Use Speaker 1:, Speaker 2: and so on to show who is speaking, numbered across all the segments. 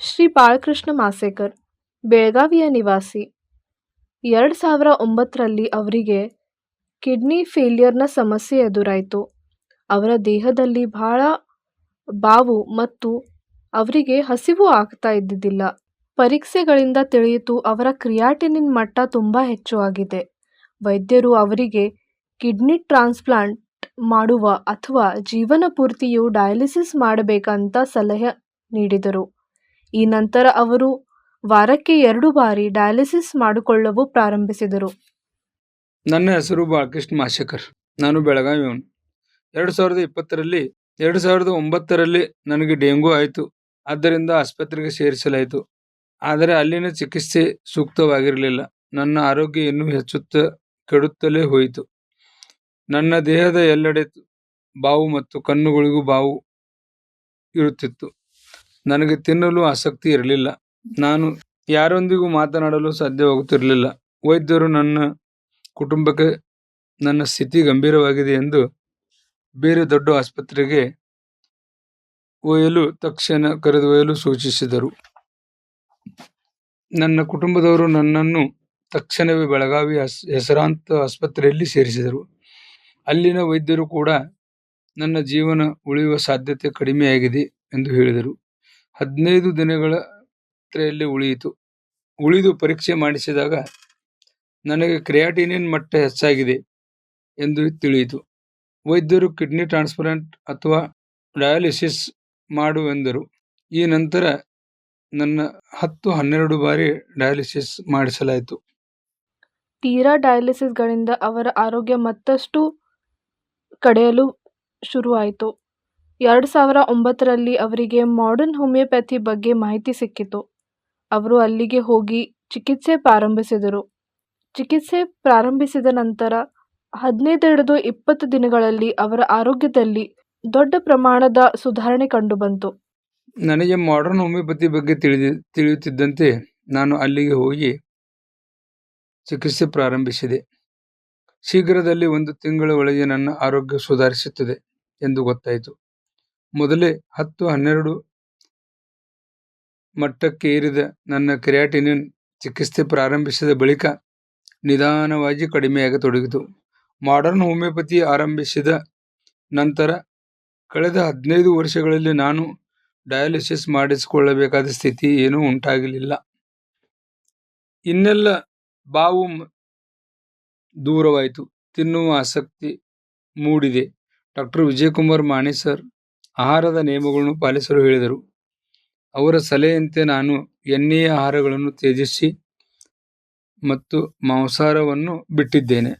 Speaker 1: ಶ್ರೀ ಬಾಳಕೃಷ್ಣ ಮಾಸೇಕರ್, ಬೆಳಗಾವಿಯ ನಿವಾಸಿ. ಎರಡು ಸಾವಿರ ಒಂಬತ್ತರಲ್ಲಿ ಅವರಿಗೆ ಕಿಡ್ನಿ ಫೇಲಿಯರ್ನ ಸಮಸ್ಯೆ ಎದುರಾಯಿತು. ಅವರ ದೇಹದಲ್ಲಿ ಬಹಳ ಬಾವು ಮತ್ತು ಅವರಿಗೆ ಹಸಿವು ಆಗ್ತಾ ಇದ್ದಿದ್ದಿಲ್ಲ. ಪರೀಕ್ಷೆಗಳಿಂದ ತಿಳಿಯಿತು, ಅವರ ಕ್ರಿಯಾಟಿನಿನ್ ಮಟ್ಟ ತುಂಬ ಹೆಚ್ಚು ಆಗಿದೆ. ವೈದ್ಯರು ಅವರಿಗೆ ಕಿಡ್ನಿ ಟ್ರಾನ್ಸ್ಪ್ಲಾಂಟ್ ಮಾಡುವ ಅಥವಾ ಜೀವನ ಪೂರ್ತಿಯು ಡಯಾಲಿಸಿಸ್ ಮಾಡಬೇಕಂತ ಸಲಹೆ ನೀಡಿದರು. ಈ ನಂತರ ಅವರು ವಾರಕ್ಕೆ ಎರಡು ಬಾರಿ ಡಯಾಲಿಸಿಸ್ ಮಾಡಿಕೊಳ್ಳಲು ಪ್ರಾರಂಭಿಸಿದರು.
Speaker 2: ನನ್ನ ಹೆಸರು ಬಾಲಕೃಷ್ಣ ಮಾಶೇಖರ್ ನಾನು ಬೆಳಗಾವಿಯವನು ಎರಡು ಸಾವಿರದ ಇಪ್ಪತ್ತರಲ್ಲಿ, ಎರಡು ಸಾವಿರದ ಒಂಬತ್ತರಲ್ಲಿ ನನಗೆ ಡೆಂಗು ಆಯಿತು. ಆದ್ದರಿಂದ ಆಸ್ಪತ್ರೆಗೆ ಸೇರಿಸಲಾಯಿತು. ಆದರೆ ಅಲ್ಲಿನ ಚಿಕಿತ್ಸೆ ಸೂಕ್ತವಾಗಿರಲಿಲ್ಲ. ನನ್ನ ಆರೋಗ್ಯ ಇನ್ನೂ ಹೆಚ್ಚುತ್ತಾ, ಕೆಡುತ್ತಲೇ ಹೋಯಿತು. ನನ್ನ ದೇಹದ ಎಲ್ಲೆಡೆ ಬಾವು ಮತ್ತು ಕಣ್ಣುಗಳಿಗೂ ಬಾವು ಇರುತ್ತಿತ್ತು. ನನಗೆ ತಿನ್ನಲು ಆಸಕ್ತಿ ಇರಲಿಲ್ಲ. ನಾನು ಯಾರೊಂದಿಗೂ ಮಾತನಾಡಲು ಸಾಧ್ಯವಾಗುತ್ತಿರಲಿಲ್ಲ. ವೈದ್ಯರು ನನ್ನ ಕುಟುಂಬಕ್ಕೆ ನನ್ನ ಸ್ಥಿತಿ ಗಂಭೀರವಾಗಿದೆ ಎಂದು ಬೇರೆ ದೊಡ್ಡ ಆಸ್ಪತ್ರೆಗೆ ಒಯ್ಯಲು ತಕ್ಷಣ ಕರೆದೊಯ್ಯಲು ಸೂಚಿಸಿದರು. ನನ್ನ ಕುಟುಂಬದವರು ನನ್ನನ್ನು ತಕ್ಷಣವೇ ಬೆಳಗಾವಿ ಹೆಸ್, ಹೆಸರಾಂತ ಆಸ್ಪತ್ರೆಯಲ್ಲಿ ಸೇರಿಸಿದರು. ಅಲ್ಲಿನ ವೈದ್ಯರು ಕೂಡ ನನ್ನ ಜೀವನ ಉಳಿಯುವ ಸಾಧ್ಯತೆ ಕಡಿಮೆಯಾಗಿದೆ ಎಂದು ಹೇಳಿದರು. ಹದಿನೈದು ದಿನಗಳ ತ್ರೆಯಲ್ಲಿ ಉಳಿಯಿತು. ಉಳಿದು ಪರೀಕ್ಷೆ ಮಾಡಿಸಿದಾಗ ನನಗೆ ಕ್ರಿಯಾಟಿನಿನ್ ಮಟ್ಟ ಹೆಚ್ಚಾಗಿದೆ ಎಂದು ತಿಳಿಯಿತು. ವೈದ್ಯರು ಕಿಡ್ನಿ ಟ್ರಾನ್ಸ್ಪ್ಲಾಂಟ್ ಅಥವಾ ಡಯಾಲಿಸಿಸ್ ಮಾಡುವೆಂದರು ಈ ನಂತರ ನನ್ನ ಹತ್ತು ಹನ್ನೆರಡು ಬಾರಿ ಡಯಾಲಿಸಿಸ್ ಮಾಡಿಸಲಾಯಿತು.
Speaker 1: ತೀರಾ ಡಯಾಲಿಸಿಸ್ಗಳಿಂದ ಅವರ ಆರೋಗ್ಯ ಮತ್ತಷ್ಟು ಕಡೆಯಲು ಶುರುವಾಯಿತು. ಎರಡು ಸಾವಿರ ಒಂಬತ್ತರಲ್ಲಿ ಅವರಿಗೆ ಮಾಡರ್ನ್ ಹೋಮಿಯೋಪ್ಯಾಥಿ ಬಗ್ಗೆ ಮಾಹಿತಿ ಸಿಕ್ಕಿತು. ಅವರು ಅಲ್ಲಿಗೆ ಹೋಗಿ ಚಿಕಿತ್ಸೆ ಪ್ರಾರಂಭಿಸಿದರು. ಚಿಕಿತ್ಸೆ ಪ್ರಾರಂಭಿಸಿದ ನಂತರ ಹದಿನೈದು ಇಪ್ಪತ್ತು ದಿನಗಳಲ್ಲಿ ಅವರ ಆರೋಗ್ಯದಲ್ಲಿ ದೊಡ್ಡ ಪ್ರಮಾಣದ ಸುಧಾರಣೆ ಕಂಡುಬಂತು.
Speaker 2: ನನಗೆ ಮಾಡರ್ನ್ ಹೋಮಿಯೋಪತಿ ಬಗ್ಗೆ ತಿಳಿದಿ, ತಿಳಿಯುತ್ತಿದ್ದಂತೆ ನಾನು ಅಲ್ಲಿಗೆ ಹೋಗಿ ಚಿಕಿತ್ಸೆ ಪ್ರಾರಂಭಿಸಿದೆ. ಶೀಘ್ರದಲ್ಲಿ ಒಂದು ತಿಂಗಳ ಒಳಗೆ ನನ್ನ ಆರೋಗ್ಯ ಸುಧಾರಿಸುತ್ತದೆ ಎಂದು ಗೊತ್ತಾಯಿತು. ಮೊದಲೇ ಹತ್ತು ಹನ್ನೆರಡು ಮಟ್ಟಕ್ಕೆ ಏರಿದ ನನ್ನ ಕ್ರಿಯಾಟಿನಿನ್ ಚಿಕಿತ್ಸೆ ಪ್ರಾರಂಭಿಸಿದ ಬಳಿಕ ನಿಧಾನವಾಗಿ ಕಡಿಮೆಯಾಗತೊಡಗಿತು ಮಾಡರ್ನ್ ಹೋಮಿಯೋಪತಿ ಆರಂಭಿಸಿದ ನಂತರ ಕಳೆದ ಹದಿನೈದು ವರ್ಷಗಳಲ್ಲಿ ನಾನು ಡಯಾಲಿಸಿಸ್ ಮಾಡಿಸಿಕೊಳ್ಳಬೇಕಾದ ಸ್ಥಿತಿ ಏನೂ ಉಂಟಾಗಲಿಲ್ಲ. ಇನ್ನೆಲ್ಲ ಬಾವು ದೂರವಾಯಿತು. ತಿನ್ನುವ ಆಸಕ್ತಿ ಮೂಡಿದೆ. ಡಾಕ್ಟರ್ ವಿಜಯಕುಮಾರ್ ಮಾಣಿ ಸರ್ ಆಹಾರದ ನಿಯಮಗಳನ್ನು ಪಾಲಿಸಲು ಹೇಳಿದರು. ಅವರ ಸಲಹೆಯಂತೆ ನಾನು ಎಣ್ಣೆಯ ಆಹಾರಗಳನ್ನು ತ್ಯಜಿಸಿ ಮತ್ತು ಮಾಂಸಾಹಾರವನ್ನು ಬಿಟ್ಟಿದ್ದೇನೆ.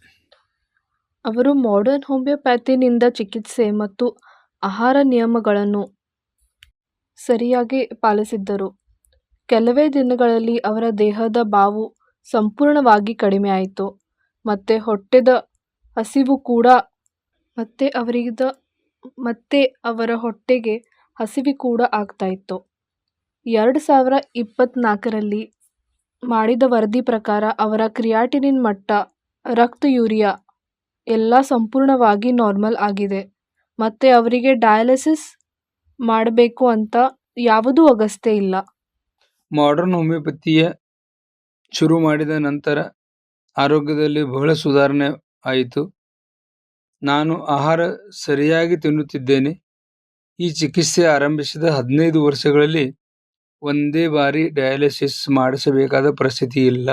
Speaker 1: ಅವರು ಮಾಡರ್ನ್ ಹೋಮಿಯೋಪ್ಯಾಥಿನಿಂದ ಚಿಕಿತ್ಸೆ ಮತ್ತು ಆಹಾರ ನಿಯಮಗಳನ್ನು ಸರಿಯಾಗಿ ಪಾಲಿಸಿದ್ದರು. ಕೆಲವೇ ದಿನಗಳಲ್ಲಿ ಅವರ ದೇಹದ ಬಾವು ಸಂಪೂರ್ಣವಾಗಿ ಕಡಿಮೆಯಾಯಿತು. ಮತ್ತು ಹೊಟ್ಟೆದ ಹಸಿವು ಕೂಡ ಮತ್ತೆ ಅವರಿದ ಮತ್ತೆ ಅವರ ಹೊಟ್ಟೆಗೆ ಹಸಿವಿ ಕೂಡ ಆಗ್ತಾಯಿತ್ತು ಎರಡು ಸಾವಿರ ಇಪ್ಪತ್ತ್ನಾಲ್ಕರಲ್ಲಿ ಮಾಡಿದ ವರದಿ ಪ್ರಕಾರ ಅವರ ಕ್ರಿಯಾಟಿನಿನ್ ಮಟ್ಟ, ರಕ್ತ ಯೂರಿಯಾ ಎಲ್ಲ ಸಂಪೂರ್ಣವಾಗಿ ನಾರ್ಮಲ್ ಆಗಿದೆ. ಮತ್ತು ಅವರಿಗೆ ಡಯಾಲಿಸಿಸ್ ಮಾಡಬೇಕು ಅಂತ ಯಾವುದೂ ಅಗತ್ಯ ಇಲ್ಲ.
Speaker 2: ಮಾಡರ್ನ್ ಹೋಮಿಯೋಪತಿಯ ಶುರು ಮಾಡಿದ ನಂತರ ಆರೋಗ್ಯದಲ್ಲಿ ಬಹಳ ಸುಧಾರಣೆ ಆಯಿತು. ನಾನು ಆಹಾರ ಸರಿಯಾಗಿ ತಿನ್ನುತ್ತಿದ್ದೇನೆ. ಈ ಚಿಕಿತ್ಸೆ ಆರಂಭಿಸಿದ ಹದಿನೈದು ವರ್ಷಗಳಲ್ಲಿ ಒಂದೇ ಬಾರಿ ಡಯಾಲಿಸಿಸ್ ಮಾಡಿಸಬೇಕಾದ ಪರಿಸ್ಥಿತಿ ಇಲ್ಲ.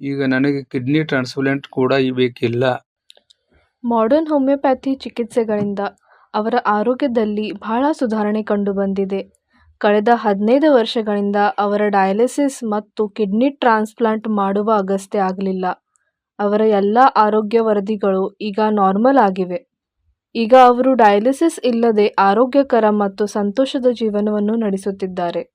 Speaker 2: ಈಗ ನನಗೆ ಕಿಡ್ನಿ ಟ್ರಾನ್ಸ್ಪ್ಲಾಂಟ್ ಕೂಡ ಬೇಕಿಲ್ಲ.
Speaker 1: ಮಾಡರ್ನ್ ಹೋಮಿಯೋಪ್ಯಾಥಿ ಚಿಕಿತ್ಸೆಗಳಿಂದ ಅವರ ಆರೋಗ್ಯದಲ್ಲಿ ಬಹಳ ಸುಧಾರಣೆ ಕಂಡುಬಂದಿದೆ. ಕಳೆದ ಹದಿನೈದು ವರ್ಷಗಳಿಂದ ಅವರ ಡಯಾಲಿಸಿಸ್ ಮತ್ತು ಕಿಡ್ನಿ ಟ್ರಾನ್ಸ್ಪ್ಲಾಂಟ್ ಮಾಡುವ ಅಗತ್ಯ ಆಗಲಿಲ್ಲ. ಅವರ ಎಲ್ಲ ಆರೋಗ್ಯ ವರದಿಗಳು ಈಗ ನಾರ್ಮಲ್ ಆಗಿವೆ. ಈಗ ಅವರು ಡಯಾಲಿಸಿಸ್ ಇಲ್ಲದೆ ಆರೋಗ್ಯಕರ ಮತ್ತು ಸಂತೋಷದ ಜೀವನವನ್ನು ನಡೆಸುತ್ತಿದ್ದಾರೆ.